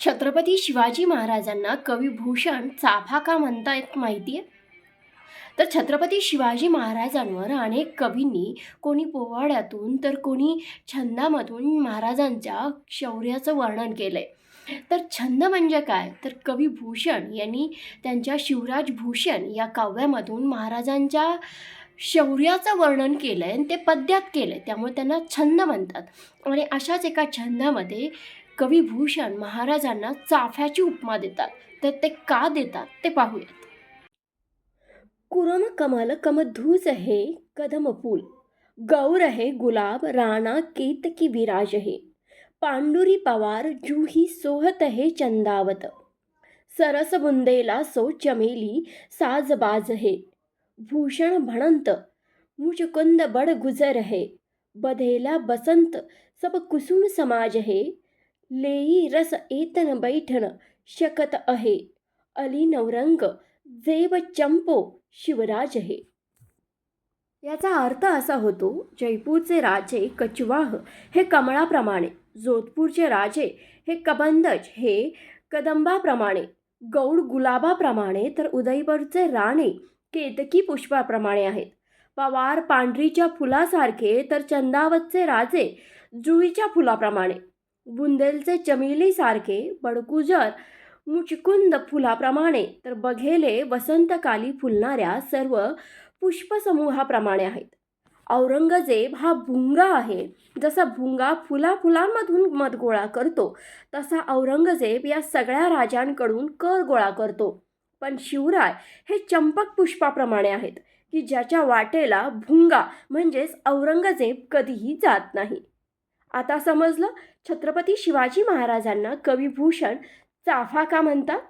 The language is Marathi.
छत्रपती शिवाजी महाराजांना कविभूषण चाफा का म्हणतायत माहिती आहे तर छत्रपती शिवाजी महाराजांवर अनेक कवींनी कोणी पोवाड्यातून तर कोणी छंदामधून महाराजांच्या शौर्याचं वर्णन केलं आहे तर छंद म्हणजे काय? तर कविभूषण यांनी त्यांच्या शिवराज भूषण या काव्यामधून महाराजांच्या शौर्याचं वर्णन केलं आहे आणि ते पद्यात केलं आहे त्यामुळे त्यांना छंद म्हणतात. आणि अशाच एका छंदामध्ये कविभूषण महाराजांना चाफ्याची उपमा देतात. तर ते का देतात ते पाहूयात. कुरम कमल कमधूज है कदम फूल. गौर हे गुलाब राणा केतकी विराज है. पांडुरी पवार जूही सोहत है चंदावत. सरस बुंदेला सो चमेली साजबाज है. भूषण भणंत मुचकुंद बड़ गुजर है. बधेला बसंत सब कुसुम समाज है. लेई रस एतन बैठन शकत आहे. अली नवरंग जेव चंपो शिवराज हे याचा अर्थ असा होतो जयपूरचे राजे कचवाह हे कमळाप्रमाणे जोधपूरचे राजे हे कबंदज हे कदंबाप्रमाणे गौड गुलाबाप्रमाणे तर उदयपूरचे राणे केतकी पुष्पाप्रमाणे आहेत. पवार पांढरीच्या फुलासारखे तर चंदावतचे राजे जुईच्या फुलाप्रमाणे बुंदेलचे चमेलीसारखे बडकुजर मुचकुंद फुलाप्रमाणे तर बघेले वसंतकाली फुलणाऱ्या सर्व पुष्पसमूहाप्रमाणे आहेत. औरंगजेब हा भुंगा आहे. जसा भुंगा फुला फुलांमधून मध गोळा करतो तसा औरंगजेब या सगळ्या राजांकडून कर गोळा करतो. पण शिवराय हे चंपक पुष्पाप्रमाणे आहेत की ज्याच्या वाटेला भुंगा म्हणजेच औरंगजेब कधीही जात नाही. आता समजलं? छत्रपती शिवाजी महाराजांना कविभूषण चाफा का म्हणतात?